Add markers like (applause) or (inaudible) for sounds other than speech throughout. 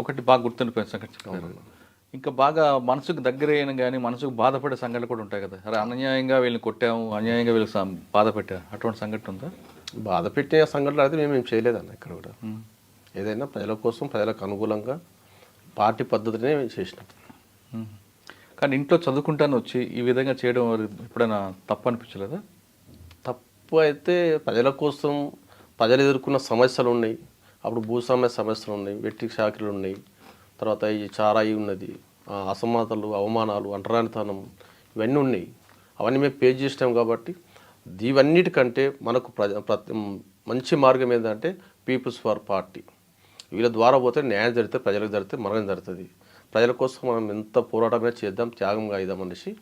ఒకటి బాగా గుర్తుండిపోయిన సంగతి చెప్పారు. ఇంకా బాగా మనసుకు దగ్గర అయిన కానీ మనసుకు బాధపడే సంఘటనలు కూడా ఉంటాయి కదా. అరే అన్యాయంగా వీళ్ళని కొట్టాము అన్యాయంగా వీళ్ళకి బాధ పెట్టాము అటువంటి సంఘటన ఉందా? బాధ పెట్టే సంఘటనలు అయితే మేము ఏం చేయలేదన్న ఇక్కడ కూడా. ఏదైనా ప్రజల కోసం ప్రజలకు అనుకూలంగా పార్టీ పద్ధతినే మేము చేసినాం. కానీ ఇంట్లో చదువుకుంటాను వచ్చి ఈ విధంగా చేయడం ఎప్పుడైనా తప్పు అనిపించలేదా? తప్పు అయితే ప్రజల కోసం ప్రజలు ఎదుర్కొన్న సమస్యలు ఉన్నాయి. అప్పుడు భూస్వామ్య సమస్యలు ఉన్నాయి వెట్టి షాకిలు ఉన్నాయి. తర్వాత ఈ చారాయి ఉన్నది అసమానతలు అవమానాలు అంటరానితనం ఇవన్నీ ఉన్నాయి. అవన్నీ మేము పే చేసినాం కాబట్టి ఇవన్నిటికంటే మనకు మంచి మార్గం ఏంటంటే పీపుల్స్ ఫర్ పార్టీ వీళ్ళ ద్వారా పోతే న్యాయం జరిగితే ప్రజలకు జరిగితే మరణం జరుగుతుంది. ప్రజల కోసం మనం ఎంత పోరాటమే చేద్దాం త్యాగంగా అయిదాం అనేసి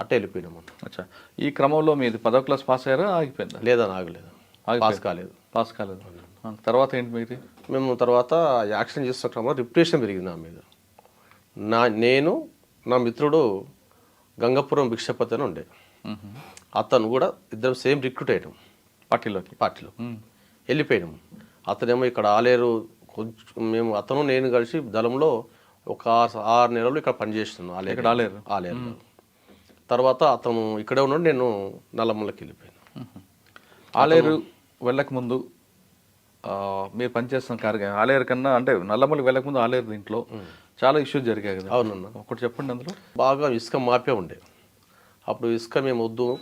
అట్ట వెళ్ళిపోయినాం మనం. అచ్చా. ఈ క్రమంలో మీది పదో క్లాస్ పాస్ అయ్యారా? ఆగిపోయిందా? లేదా ఆగలేదు. పాస్ కాలేదు. పాస్ కాలేదు. తర్వాత ఏంటి మీది మేము తర్వాత యాక్షన్ చేస్తున్న క్రమంలో రిప్యుటేషన్ పెరిగింది నా మీద. నా నేను నా మిత్రుడు గంగపురం భిక్షపతి అని ఉండే. అతను కూడా ఇద్దరం సేమ్ రిక్రూట్ అయ్యాం పార్టీలోకి? పార్టీలో. మ్మ్. వెళ్ళిపోయినాం. అతనేమో ఇక్కడ ఆలేరు కొంచెం మేము అతను నేను కలిసి దళంలో ఒక ఆరు నెలలు ఇక్కడ పనిచేస్తున్నాను ఆలేరు. ఇక్కడ ఆలేరు? ఆలేరు. తర్వాత అతను ఇక్కడే ఉన్నాడు నేను నల్లమల్లకి వెళ్ళిపోయాను. ఆలేరు వెళ్ళక ముందు మీరు పనిచేస్తున్న కార్య ఆలేరు కన్నా అంటే నల్లమల్లి వెళ్ళక ముందు ఆలేరు దీంట్లో చాలా ఇష్యూస్ జరిగాయి కదా. అవునన్నా. ఒకటి చెప్పండి అందులో. బాగా ఇసుక మాపే ఉండే. అప్పుడు ఇసుక మేము వద్దు.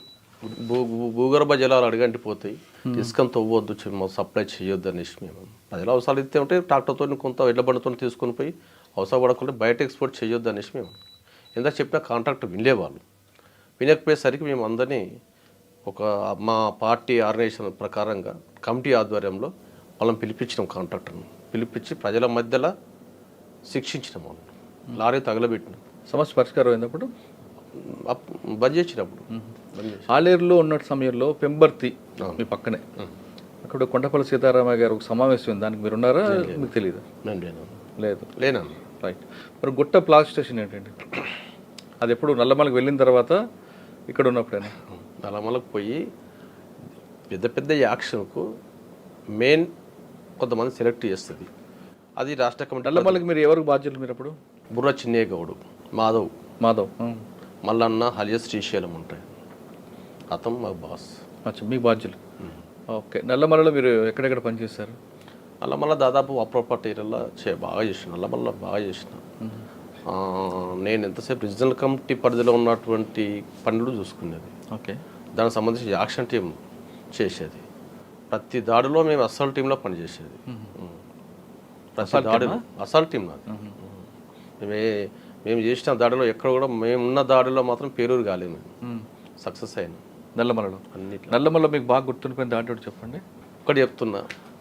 భూ భూగర్భ జలాలు అడిగంటి పోతాయి. ఇసుకను తవ్వద్దు సప్లై చేయొద్దు అనేసి మేము. ప్రజల అవసరాలు ఇస్తే ఉంటే ట్రాక్టర్తో కొంత ఎడ్ల బండితో తీసుకొని పోయి అవసరం పడకుండా బయట ఎక్స్పోర్ట్ చేయొద్దు అనేసి మేము. ఎంత చెప్పినా కాంట్రాక్ట్ వినలేవాళ్ళు వినకపోయేసరికి మేము అందరినీ ఒక మా పార్టీ ఆర్గనైజేషన్ ప్రకారంగా కమిటీ ఆధ్వర్యంలో వాళ్ళని పిలిపించినాం కాంట్రాక్టర్ని పిలిపించి ప్రజల మధ్యలో శిక్షించినాం వాళ్ళని. లారీ తగలబెట్టినాం. సమస్య పరిష్కారం అయినప్పుడు? బంద్ చేసినప్పుడు. ఆలేరులో ఉన్న సమయంలో పెంబర్తి మీ పక్కనే. అక్కడ కొండపల్లి సీతారామయ్య గారు ఒక సమావేశం ఉంది. దానికి మీరు ఉన్నారా మీకు తెలియదు లేను. లేదు. లేనన్న రైట్. మరి గుట్ట ప్లాస్ స్టేషన్ ఏంటండి? అది ఎప్పుడు నల్లమలకి వెళ్ళిన తర్వాత ఇక్కడ ఉన్నప్పుడేనా? నల్లమలకు పోయి పెద్ద పెద్ద యాక్షన్కు మెయిన్ కొంతమంది సెలెక్ట్ చేస్తుంది. అది రాష్ట్ర కమిటీ మీరు ఎవరికి బాధ్యులు మీరు అప్పుడు? బుర్ర చిన్నే గౌడు మాధవ్ మాధవ్. మల్లన్న హలియ శ్రీశైలం ఉంటాయి. అతను మా బాస్. అచ్చా మీకు బాధ్యులు. ఓకే నల్లమలలో మీరు ఎక్కడెక్కడ పనిచేశారు? నల్లమల్ల దాదాపు అప్రోపట్ ఏరియాలో చే బాగా చేసిన నల్లమల్ల బాగా చేసిన. నేను ఎంతసేపు రీజనల్ కమిటీ పరిధిలో ఉన్నటువంటి పనులు చూసుకునేది. ఓకే. దానికి సంబంధించి యాక్షన్ టీం చేసేది. ప్రతి దాడిలో మేము అస్సాల్ టీంలో పనిచేసేది. ప్రతి దాడిలో. అస్సాల్ టీం నాది మేమే. మేము. చేసిన దాడిలో ఎక్కడ కూడా మేమున్న దాడిలో మాత్రం పేరూరు కాలేదు మేము. సక్సెస్ అయినాం. నల్లమలలో? అన్నిట్లో. నల్లమలలో మీకు బాగా గుర్తుండిపోయిన దాంట్లో ఒకటి చెప్పండి. ఒకటి చెప్తున్నా.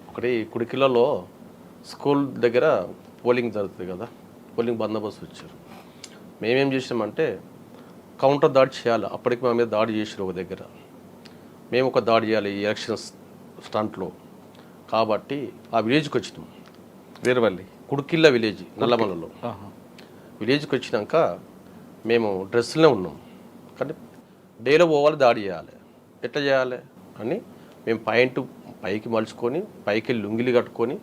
ఒకటి కుడికిలలో స్కూల్ దగ్గర పోలింగ్ జరుగుతుంది కదా పోలింగ్ బందోబస్తు వచ్చారు. మేమేం చేసినామంటే కౌంటర్ దాడి చేయాలి. అప్పటికి మా మీద దాడి చేసారు ఒక దగ్గర. మేము ఒక దాడి చేయాలి ఈ ఎలక్షన్స్ స్టంట్లో. కాబట్టి ఆ విలేజ్కి వచ్చినాం. వీరవల్లి కుడికిల్ల విలేజ్ నల్లమలలో. విలేజ్కి వచ్చినాక మేము డ్రెస్సులోనే ఉన్నాం. కానీ డేలో పోవాలి దాడి చేయాలి. ఎట్లా చేయాలి అని మేము పాయింట్ పైకి మలుచుకొని పైకి వెళ్ళి లుంగిలి కట్టుకొని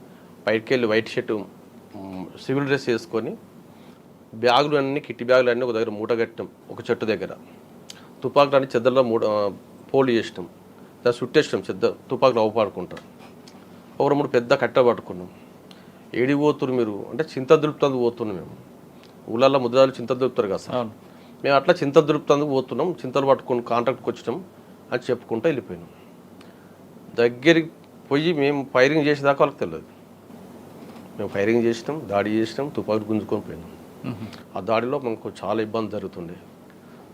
పైకి వెళ్ళి వైట్ షర్ట్ సివిల్ డ్రెస్ వేసుకొని బ్యాగులు అన్నీ కిట్టి బ్యాగులు అన్నీ ఒక దగ్గర మూట కట్టినాం ఒక చెట్టు దగ్గర. తుపాకులు అన్ని చెద్దల్లో మూట పోలు చేసినాం. దాన్ని చుట్టేసినాం చెద్ద తుపాకులు అవపాడుకుంటాం ఒక మూడు పెద్ద కట్ట పట్టుకున్నాం. ఏడి పోతురు మీరు? అంటే చింత దులుపుతందుకు పోతున్నాం మేము. ఊళ్ళల్లో ముద్రాలు చింత దులుపుతారు కదా సార్. మేము అట్లా చింత దులుపుతందుకు పోతున్నాం. చింతలు పట్టుకొని కాంట్రాక్ట్కి వచ్చినాం అని చెప్పుకుంటూ వెళ్ళిపోయినాం. దగ్గరికి పోయి మేము ఫైరింగ్ చేసేదాకా వాళ్ళకి తెలియదు. మేము ఫైరింగ్ చేసినాం దాడి చేసినాం తుపాకులు గుంజుకొని పోయినాం. ఆ దాడిలో మనకు చాలా ఇబ్బంది జరుగుతుండే.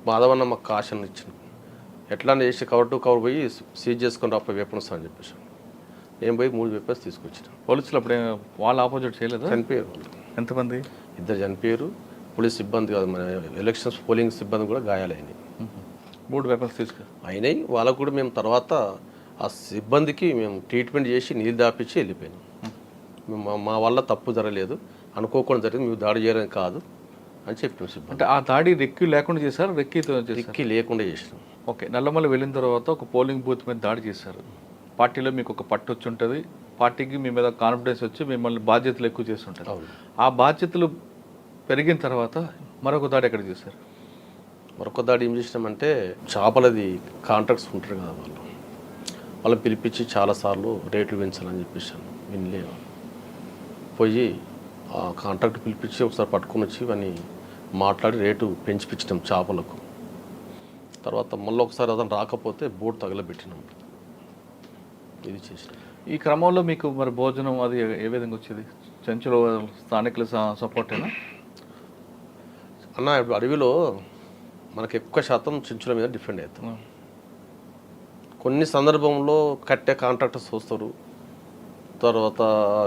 మాధవన్న మాకు కాషన్ ఇచ్చిన ఎట్లా చేసి కవర్ టు కవర్ పోయి సీజ్ చేసుకొని రాపై వెపన్స్ అని చెప్పేసి. నేను పోయి మూడు వెపన్స్ తీసుకొచ్చిన. పోలీసులు అప్పుడే వాళ్ళ ఆపోజిట్ చేయలేదా? చనిపోయారు వాళ్ళు. ఎంతమంది? ఇద్దరు చనిపోయారు. పోలీస్ సిబ్బంది కాదు మన ఎలక్షన్స్ పోలింగ్ సిబ్బంది కూడా గాయాలైనాయి మ్మ్. మూడు వెపన్స్ తీసుకు. అయినాయి. వాళ్ళకు కూడా మేము తర్వాత ఆ సిబ్బందికి మేము ట్రీట్మెంట్ చేసి నీళ్ళు దాపించి వెళ్ళిపోయినాం. మా వల్ల తప్పు జరగలేదు. అనుకోకుండా జరిగింది. మేము దాడి చేయడం కాదు. అని చెప్పినాం సిబ్బంది అంటే ఆ దాడి రెక్కి లేకుండా చేశారు? రెక్కితో చేశారు? ఎక్కి లేకుండా చేసినాం ఓకే నల్లమల్లి వెళ్ళిన తర్వాత ఒక పోలింగ్ బూత్ మీద దాడి చేశారు. పార్టీలో మీకు ఒక పట్టు వచ్చి ఉంటుంది. పార్టీకి మీ మీద కాన్ఫిడెన్స్ వచ్చి మిమ్మల్ని బాధ్యతలు ఎక్కువ చేస్తుంటారు ఆ బాధ్యతలు పెరిగిన తర్వాత మరొక దాడి ఎక్కడ చేశారు? మరొక దాడి ఏం చేసినామంటే చేపలది కాంట్రాక్ట్స్ ఉంటారు కదా వాళ్ళు. వాళ్ళని పిలిపించి చాలాసార్లు రేట్లు పెంచాలని చెప్పేసాను వినలే పోయి కాంట్రాక్ట్ పిలిపించి ఒకసారి పట్టుకొని వచ్చి ఇవన్నీ మాట్లాడి రేటు పెంచిపించినాం చేపలకు. తర్వాత మళ్ళీ ఒకసారి అతను రాకపోతే బోట్ తగలబెట్టినాం. ఇది చేసినాం. ఈ క్రమంలో మీకు మరి భోజనం అది ఏ- విధంగా వచ్చేది? చెంచులో స్థానికుల సపోర్ట్ అయినా అన్న ఇప్పుడు అడవిలో మనకు ఎక్కువ శాతం చెంచుల మీద డిపెండ్ అవుతాం కొన్ని సందర్భంలో కట్టే కాంట్రాక్టర్స్ వస్తారు. తర్వాత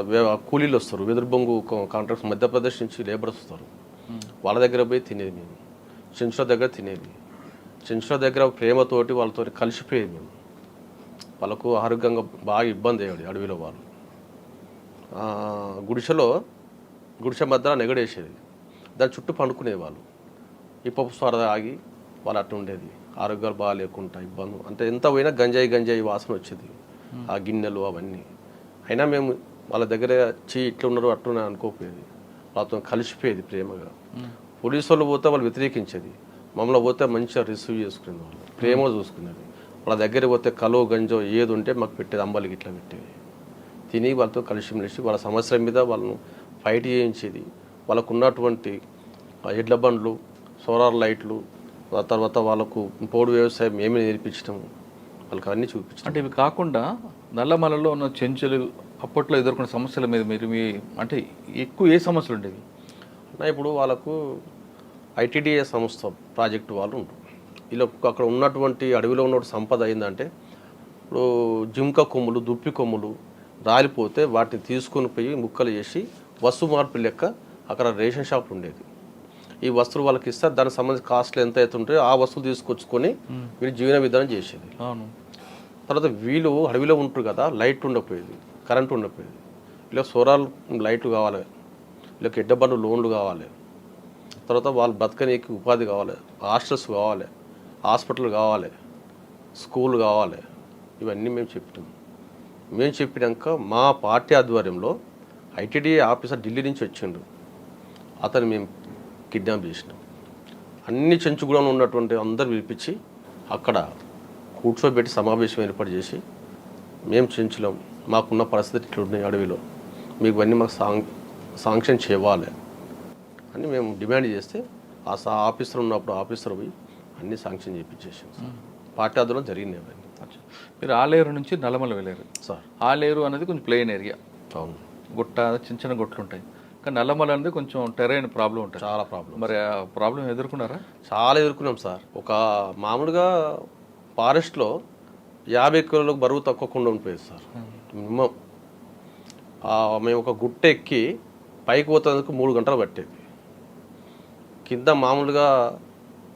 వే- కూలీలు వస్తారు. వెదురుబొంగు కాంట్రాక్ట్స్ మధ్యప్రదేశ్ నుంచి లేబర్స్ వస్తారు. వాళ్ళ దగ్గర పోయి తినేది మేము. చెంచుల దగ్గర తినేది. చెంచుల దగ్గర ప్రేమతోటి వాళ్ళతో కలిసిపోయేది మేము. వాళ్ళకు ఆరోగ్యంగా బాగా ఇబ్బంది అయ్యేది అడవిలో వాళ్ళు. గుడిసెలో గుడిసె మధ్య నెగడేసేది. దాని చుట్టూ పండుకునే వాళ్ళు. ఈ పప్పు స్వర ఆగి వాళ్ళు అట్లా ఉండేది. ఆరోగ్యాలు బాగా లేకుండా ఇబ్బంది. అంటే ఎంత పోయినా గంజాయి గంజాయి వాసన వచ్చేది. ఆ గిన్నెలు అవన్నీ. అయినా మేము వాళ్ళ దగ్గర చీ ఇట్లా ఉన్నారు అట్లున్నారు అనుకోకపోయేది. వాళ్ళతో కలిసిపోయేది ప్రేమగా. పోలీసు వాళ్ళు పోతే వాళ్ళు వ్యతిరేకించేది. మమ్మల్ని పోతే మంచిగా రిసీవ్ చేసుకునేది వాళ్ళు. ప్రేమ చూసుకునేది. వాళ్ళ దగ్గర పోతే కలో గంజో ఏది ఉంటే మాకు పెట్టేది అంబలికి ఇట్లా పెట్టేది. తిని వాళ్ళతో కలిసి మెలిసి వాళ్ళ సమస్యల మీద వాళ్ళను ఫైట్ చేయించేది. వాళ్ళకు ఉన్నటువంటి ఆ ఎడ్ల బండ్లు సోలార్ లైట్లు తర్వాత వాళ్ళకు పోడు వ్యవసాయం ఏమి నేర్పించడం వాళ్ళకి అన్నీ చూపించడం అంటే ఇవి కాకుండా నల్లమలలో ఉన్న చెంచులు అప్పట్లో ఎదుర్కొన్న సమస్యల మీద మీరు మీ అంటే ఎక్కువ ఏ సమస్యలు ఉండేవి? అన్న ఇప్పుడు వాళ్ళకు ఐటీడీఏ సంస్థ ప్రాజెక్టు వాళ్ళు ఉంటారు ఇలా అక్కడ ఉన్నటువంటి అడవిలో ఉన్న సంపద అయిందంటే ఇప్పుడు జింక కొమ్ములు దుప్పి కొమ్ములు రాలిపోతే వాటిని తీసుకొని పోయి ముక్కలు చేసి వస్తు మార్పు లెక్క అక్కడ రేషన్ షాప్ ఉండేది. ఈ వస్తువులు వాళ్ళకి ఇస్తే దానికి సంబంధించి కాస్ట్లు ఎంత అయితే ఉంటాయో ఆ వస్తువులు తీసుకొచ్చుకొని వీళ్ళు జీవన విధానం చేసేది. అవును. తర్వాత వీళ్ళు అడవిలో ఉంటారు కదా లైట్ ఉండకపోయేది కరెంట్ ఉండకపోయేది. ఇలా సోరాలు లైట్లు కావాలి వీళ్ళకి ఎడ్డబండ్లు లోన్లు కావాలి. తర్వాత వాళ్ళు బతకనీకి ఉపాధి కావాలి హాస్టల్స్ కావాలి హాస్పిటల్ కావాలి స్కూల్ కావాలి. ఇవన్నీ మేము చెప్పినాం. మేము చెప్పినాక మా పార్టీ ఆధ్వర్యంలో ఐటీడీ ఆఫీసర్ ఢిల్లీ నుంచి వచ్చిండు అతను మేము కిడ్నాప్ చేసినాం. అన్ని చెంచుగూడలో ఉన్నటువంటి అందరు పిలిపించి అక్కడ కూర్చోబెట్టి సమావేశం ఏర్పాటు చేసి మేము చెంచులాం మాకున్న పరిస్థితి ఇట్లా ఉన్నాయి అడవిలో. మీకు ఇవన్నీ మాకు సాంక్షన్ చేయాలి అని మేము డిమాండ్ చేస్తే ఆ సా ఆఫీసర్ ఉన్నప్పుడు ఆఫీసర్ పోయి అన్ని శాంక్షన్ చేయించేసాం సార్. పార్టీ ఆధ్వర్యంలో జరిగినాయి అవన్నీ. మీరు ఆలేరు నుంచి నల్లమల వెళ్ళారు. సార్. ఆలేరు అనేది కొంచెం ప్లెయిన్ ఏరియా. అవును. గుట్ట చిన్న చిన్న గుట్టలు ఉంటాయి. కానీ నల్లమల అనేది కొంచెం టెరైన్ ప్రాబ్లం ఉంటుంది. చాలా ప్రాబ్లం. మరి ఆ ప్రాబ్లం ఎదుర్కొన్నారా? చాలా ఎదుర్కొన్నాం సార్. ఒక మామూలుగా ఫారెస్ట్లో యాభై కిలోలకు బరువు తక్కువకుండా ఉండిపోయేది సార్. మినిమం. మేము ఒక గుట్ట ఎక్కి పైకి పోతేందుకు మూడు గంటలు పట్టేది. కింద మామూలుగా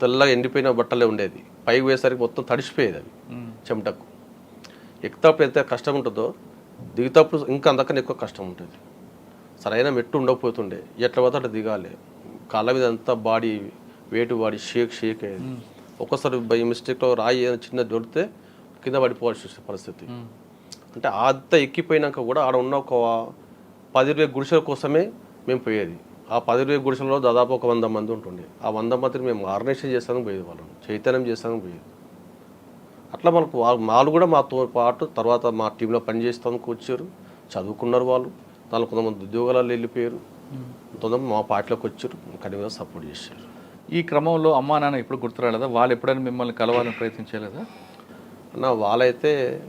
తెల్లగా ఎండిపోయిన బట్టలే ఉండేది. పైకి పోయేసరికి మొత్తం తడిసిపోయేది అవి. చెమటకు. ఎక్కుతప్పుడు ఎంత కష్టం ఉంటుందో దిగుతప్పుడు ఇంకా అంతకన్నా ఎక్కువ కష్టం ఉంటుంది సరైన మెట్టు ఉండకపోతుండే. ఎట్లా పోతే అట్లా దిగాలి. కాళ్ళ మీద అంతా బాడీ వేటు బాడీ షేక్ షేక్ అయ్యేది. ఒక్కసారి బై మిస్టేక్లో రాయి చిన్న దొరికితే కింద పడిపోవాల్సి వచ్చే పరిస్థితి. అంటే అంత ఎక్కిపోయినాక కూడా ఆడ ఉన్న ఒక పది ఇరవై గుడిసెల కోసమే మేము పోయేది. ఆ పది ఇరవై గుడిసెలలో దాదాపు ఒక వంద మంది ఉంటుండే. ఆ వంద మందిని మేము ఆర్గనైజేషన్ చేస్తానికి పోయేది వాళ్ళని చైతన్యం చేస్తానికి పోయేది. అట్లా మనకు వాళ్ళు వాళ్ళు కూడా మాతో పాటు తర్వాత మా టీంలో పనిచేస్తానికి వచ్చారు. చదువుకున్నారు వాళ్ళు. దానిలో కొంతమంది ఉద్యోగాలలో వెళ్ళిపోయారు. కొంతమంది మా పార్టీలోకి వచ్చారు. కనీగా సపోర్ట్ చేశారు. ఈ క్రమంలో అమ్మా నాన్న ఎప్పుడు గుర్తురాలేదా? వాళ్ళు ఎప్పుడైనా మిమ్మల్ని కలవాలని ప్రయత్నించలేదా? అన్న వాళ్ళైతే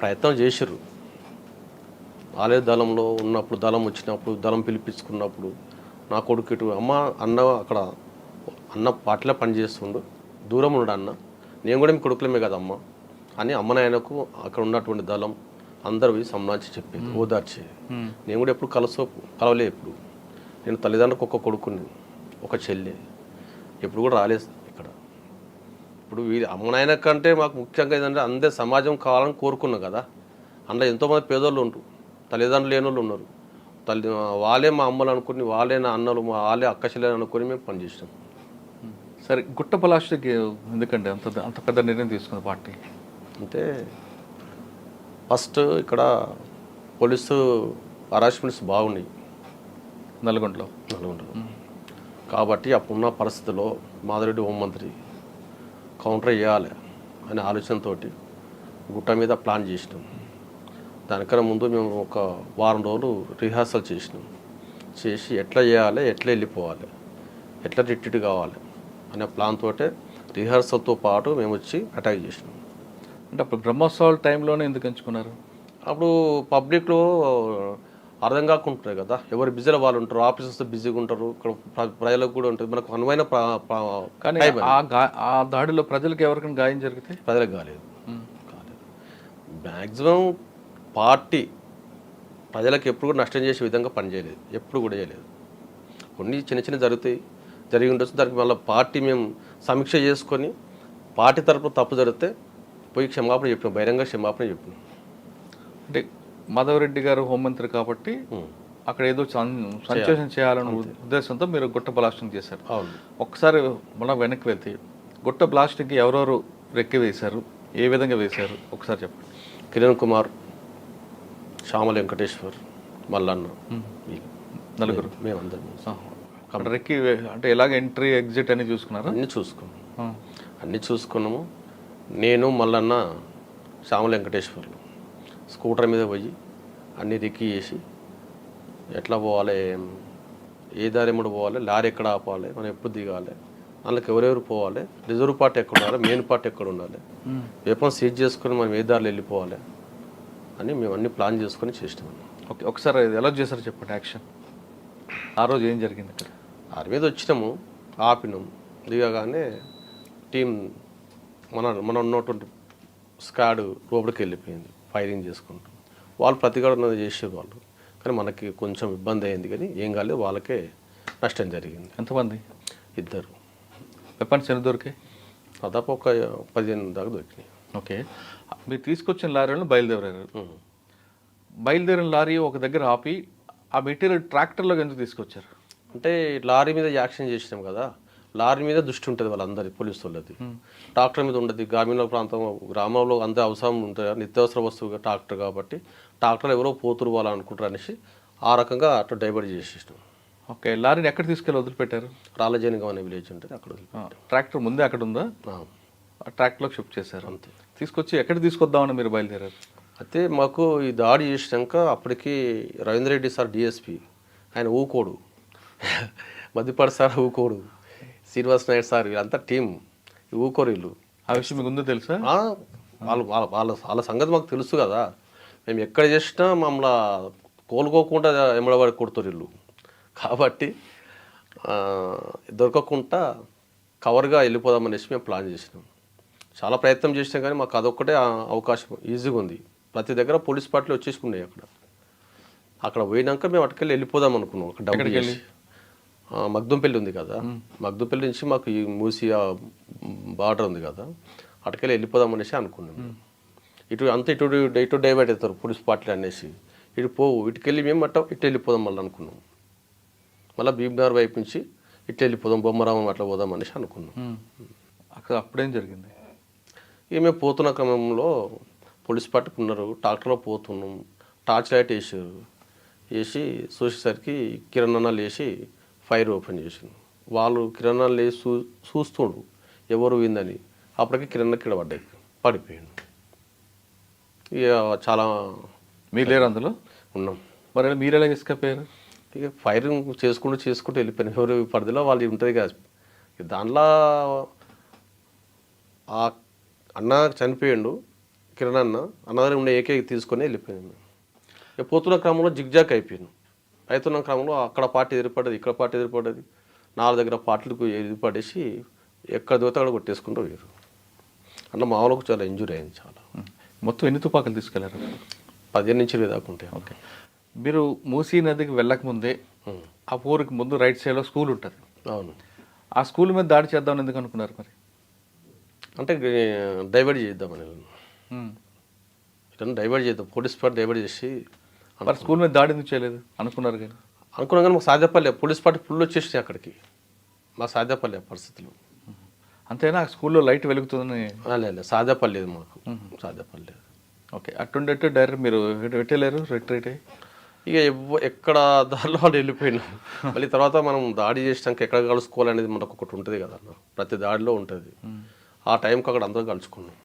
ప్రయత్నం చేశారు ఆలయ దళంలో ఉన్నప్పుడు దళం వచ్చినప్పుడు దళం పిలిపించుకున్నప్పుడు నా కొడుకు ఇటు అమ్మ అన్న అక్కడ అన్న పార్టీలో పనిచేస్తుండు దూరం ఉన్నాడు అన్న. నేను కూడా మీ కొడుకులమే కదమ్మ. అని అమ్మ నాయనకు అక్కడ ఉన్నటువంటి దళం అందరూ సంబంధించి చెప్పేది ఓదార్చేది. నేను కూడా ఎప్పుడు కలసో కలవలే ఎప్పుడు. నేను తల్లిదండ్రులకు ఒక కొడుకుని. ఒక చెల్లి. ఎప్పుడు కూడా రాలేదు ఇక్కడ. ఇప్పుడు వీరి అమ్మ నాయన కంటే మాకు ముఖ్యంగా ఏంటంటే అందరి సమాజం కావాలని కోరుకున్నాం కదా. అందులో ఎంతోమంది పేదోళ్ళు ఉంటారు తల్లిదండ్రులు లేని వాళ్ళు ఉన్నారు. తల్లి వాళ్ళే మా అమ్మలు అనుకుని వాళ్ళే నా అన్నలు మా వాళ్ళే అక్క చెల్లెలు అనుకుని మేము పనిచేసినాం సరే గుట్ట పలాస్టిక్ ఎందుకండి అంత అంత పెద్ద నిర్ణయం తీసుకుంది పార్టీ? అంటే ఫస్ట్ ఇక్కడ పోలీసు హరాస్మెంట్స్ బాగున్నాయి నల్గొండలో. నల్గొండలో. కాబట్టి అప్పుడున్న పరిస్థితిలో మాధవరెడ్డి హోంమంత్రి కౌంటర్ చేయాలి అనే ఆలోచనతోటి గుట్ట మీద ప్లాన్ చేసినాం. దానికన్నా ముందు మేము ఒక వారం రోజులు రిహార్సల్ చేసినాం. చేసి ఎట్లా చేయాలి ఎట్లా వెళ్ళిపోవాలి ఎట్లా రిట్రీట్ కావాలి అనే ప్లాన్ తోటే రిహార్సల్తో పాటు మేము వచ్చి అటాక్ చేసినాం. అంటే అప్పుడు బ్రహ్మోత్సవాల టైంలోనే ఎందుకు ఎంచుకున్నారు? అప్పుడు పబ్లిక్లో అర్థం కాకుంటారు కదా. ఎవరు బిజీలో వాళ్ళు ఉంటారు ఆఫీసర్స్ బిజీగా ఉంటారు ఇక్కడ ప్ర- ప్రజలకు కూడా ఉంటుంది మనకు అనువైన కానీ ఆ దాడిలో ప్రజలకు ఎవరికైనా గాయం జరిగితే? ప్రజలకు కాలేదు. కాలేదు. మ్యాక్సిమం పార్టీ ప్రజలకు ఎప్పుడు కూడా నష్టం చేసే విధంగా పనిచేయలేదు. ఎప్పుడు కూడా చేయలేదు. కొన్ని చిన్న చిన్న జరుగుతాయి. జరిగి ఉండొచ్చు. దానికి మళ్ళీ పార్టీ మేము సమీక్ష చేసుకొని పార్టీ తరపున తప్పు జరిగితే పోయి క్షమాపణ చెప్పినాం. బహిరంగ క్షమాపణ చెప్పినాం. అంటే మాధవరెడ్డి గారు హోంమంత్రి కాబట్టి. అక్కడ ఏదో సం- సంచేషన్ చేయాలనే ఉద్దేశంతో మీరు గుట్ట బ్లాస్టింగ్ చేశారు. అవును. ఒకసారి మళ్ళీ వెనక్కి వెళ్తే గుట్ట బ్లాస్టింగ్కి ఎవరెవరు రెక్కి వేశారు? ఏ విధంగా వేశారు? ఒకసారి చెప్పండి. కిరణ్ కుమార్ శ్యామల వెంకటేశ్వర్ మల్లన్న. నలుగురు. మేమందరం రెక్కి అంటే ఎలాగ ఎంట్రీ ఎగ్జిట్ అని చూసుకున్నారా? అన్నీ చూసుకున్నాం. అన్నీ చూసుకున్నాము. నేను మల్లన్న శ్యామల వెంకటేశ్వర్లు. స్కూటర్ మీద పోయి అన్నీ రెక్కి చేసి ఎట్లా పోవాలి ఏ దారి ఎమ్మడి పోవాలి లారీ ఎక్కడ ఆపాలి మనం ఎప్పుడు దిగాలి అందులోకి ఎవరెవరు పోవాలి రిజర్వ్ పార్ట్ ఎక్కడ ఉండాలి మెయిన్ పార్ట్ ఎక్కడ ఉండాలి ఉమ్. వెపన్ సీజ్ చేసుకొని మనం ఏ దారిలో వెళ్ళిపోవాలి అని మేము అన్ని ప్లాన్ చేసుకొని చేసినాం. ఓకే ఒకసారి ఎలా చేశారు చెప్పండి యాక్షన్ ఆ రోజు ఏం జరిగింది అక్కడ ఆరి మీద వచ్చినాము ఆపినాం దిగగానే టీం మన మన ఉన్నటువంటి స్క్వాడ్ లోపలికి వెళ్ళిపోయింది ఫైరింగ్ చేసుకుంటూ. వాళ్ళు ప్రతిఘటన చేసారు వాళ్ళు. కానీ మనకి కొంచెం ఇబ్బంది అయింది కానీ ఏం కాలేదు వాళ్ళకే నష్టం జరిగింది. ఎంతమంది? ఇద్దరు. వెపన్స్ ఎన్ని దొరికాయి? దాదాపు ఒక పదిహేను దాకా దొరికినాయి. ఓకే. మీరు తీసుకొచ్చిన లారీలను బయలుదేరారు. బయలుదేరిన లారీ ఒక దగ్గర ఆపి ఆ మెటీరియల్ ట్రాక్టర్లోకి ఎందుకు తీసుకొచ్చారు? అంటే లారీ మీద యాక్షన్ చేసినాం కదా. లారీ మీద దృష్టి ఉంటుంది వాళ్ళందరి పోలీసు వాళ్ళది. ట్రాక్టర్ మీద ఉండదు. గ్రామీణ ప్రాంతం గ్రామంలో అంతే అవసరం ఉంటుంది. నిత్యావసర వస్తువు ట్రాక్టర్ కాబట్టి ట్రాక్టర్ ఎవరో పోతురు వాళ్ళు అనుకుంటారు అనేసి ఆ రకంగా అట్లా డైవర్ట్ చేసేసినాం. ఓకే లారీని ఎక్కడ తీసుకెళ్ళి వదిలిపెట్టారు? రాళ్ళజేనిగం అనే విలేజ్ ఉంటుంది అక్కడ ట్రాక్టర్ ముందే అక్కడ ఉందా? ట్రాక్టర్లోకి షిఫ్ట్ చేశారు. అంతే. తీసుకొచ్చి ఎక్కడ తీసుకొద్దామని మీరు బయలుదేరారు? అయితే మాకు ఈ దాడి చేసినాక అప్పటికి రవీంద్ర రెడ్డి సార్ డిఎస్పి. ఆయన ఊకోడు. (laughs) మధ్యపాటి సార్ ఊకోడు. శ్రీనివాస్ నాయుడు సార్ వీళ్ళంతా టీం ఊకోరు వీళ్ళు. ఆ విషయం మీకు ముందు తెలుసా? వాళ్ళు వాళ్ళ వాళ్ళ వాళ్ళ సంగతి మాకు తెలుసు కదా. మేము ఎక్కడ చేసినా మమ్మల్ని కోలుకోకుండా ఎమ్మడబడి కొడుతారు వీళ్ళు. కాబట్టి దొరకకుండా కవర్గా వెళ్ళిపోదామనేసి మేము ప్లాన్ చేసినాం. చాలా ప్రయత్నం చేసినాం కానీ మాకు అదొక్కటే అవకాశం ఈజీగా ఉంది. ప్రతి దగ్గర పోలీస్ పార్టీలు వచ్చేసుకున్నాయి అక్కడ. అక్కడ పోయినాక మేము అటుకెళ్ళి వెళ్ళిపోదాం అనుకున్నాం. అక్కడ డబ్బులు ఎక్కడికి చేసి. ఆ, మగ్దుంపల్లి ఉంది కదా. మగ్దుంపల్లి నుంచి మాకు ఈ మూసి బార్డర్ ఉంది కదా. అటుకెళ్ళి వెళ్ళిపోదాం అనేసి అనుకున్నాం. ఇటు అంత ఇటు ఇటు డైవర్ట్ అవుతారు పోలీస్ పార్టీలు అనేసి. ఇటు పోవు ఇటుకెళ్ళి మేము అట్ట ఇటు వెళ్ళిపోదాం మళ్ళీ అనుకున్నాం. మళ్ళీ భీమ్నగర్ వైపు నుంచి ఇటు వెళ్ళిపోదాం బొమ్మరామం అట్లా పోదాం అనేసి అనుకున్నాం. అక్కడ అప్పుడేం జరిగింది? ఇక మేము పోతున్న క్రమంలో పోలీస్ పార్టీకి ఉన్నారు. ట్రాక్టర్లో పోతున్నాం. టార్చ్ లైట్ వేసారు వేసి చూసేసరికి కిరణాలు వేసి ఫైర్ ఓపెన్ చేసిండు. వాళ్ళు కిరణాలు వేసి చూ చూస్తుండు ఎవరు విందని అప్పటికి కిరణ్ కిడ పడ్డాయి పడిపోయాడు. ఇక చాలా మీరు లేరు అందులో? ఉన్నాం. మరి మీరు ఎలా ఎస్కేప్ అయ్యారు? ఇక ఫైరింగ్ చేసుకుంటూ చేసుకుంటూ వెళ్ళిపోయినాం. ఎవరు పరిధిలో వాళ్ళు ఉంటుంది కదా. దాంట్లో ఆ అన్న చనిపోయిండు కిరణ్ అన్న అన్న దగ్గర ఉన్న ఏకైక తీసుకొని వెళ్ళిపోయాను పోతున్న క్రమంలో జిగ్జాక్ అయిపోయాను. అవుతున్న క్రమంలో అక్కడ పార్టీ ఎదురుపడ్డది ఇక్కడ పార్టీ ఎదురుపడ్డది నాలుగు దగ్గర పార్టీలకు ఎదురుపడేసి ఎక్కడ దిగితే అక్కడ కొట్టేసుకుంటూ పోయారు. అన్న మామూలుకు చాలా ఇంజురీ అయింది చాలా. మొత్తం ఎన్ని తుపాకులు తీసుకెళ్ళారు? పదిహేను నుంచి ఇరవై దాకా ఉంటాయి ఓకే. మీరు మూసీ నదికి వెళ్ళక ముందే ఉం. ఆ ఊరికి ముందు రైట్ సైడ్లో స్కూల్ ఉంటుంది. అవును. ఆ స్కూల్ మీద దాడి చేద్దామని ఎందుకు అనుకున్నారు మరి? అంటే డైవర్ట్ చేద్దామని. ఇతను డైవర్ట్ చేద్దాం పోలీస్ పార్టీ డైవర్ట్ చేసి మరి స్కూల్ మీద దాడి ఎందుకు చేయలేదు? అనుకున్నారు కానీ. అనుకున్నాం కానీ మాకు సాధ్యపడలే. పోలీస్ పార్టీ ఫుల్ వచ్చేసి అక్కడికి. మాకు సాధ్యపడలే పరిస్థితులు. అంతేనా? స్కూల్లో లైట్ వెలుగుతుందని. లేదు లేదు, సాధ్యపడలేదు మాకు. సాధ్యపడలేదు. ఓకే. అటుండేట్టు డైరెక్ట్ మీరు పెట్టలేరు రిట్రీట్ అయ్యి? ఇక ఎక్కడ దారిలో వాళ్ళు వెళ్ళిపోయినాం. మళ్ళీ తర్వాత మనం దాడి చేసినాక ఎక్కడ కలుసుకోవాలనేది మనకు ఒకటి ఉంటుంది కదా ప్రతి దాడిలో ఉంటుంది. ఆ టైంకి అక్కడ అందరూ కలుసుకున్నాం.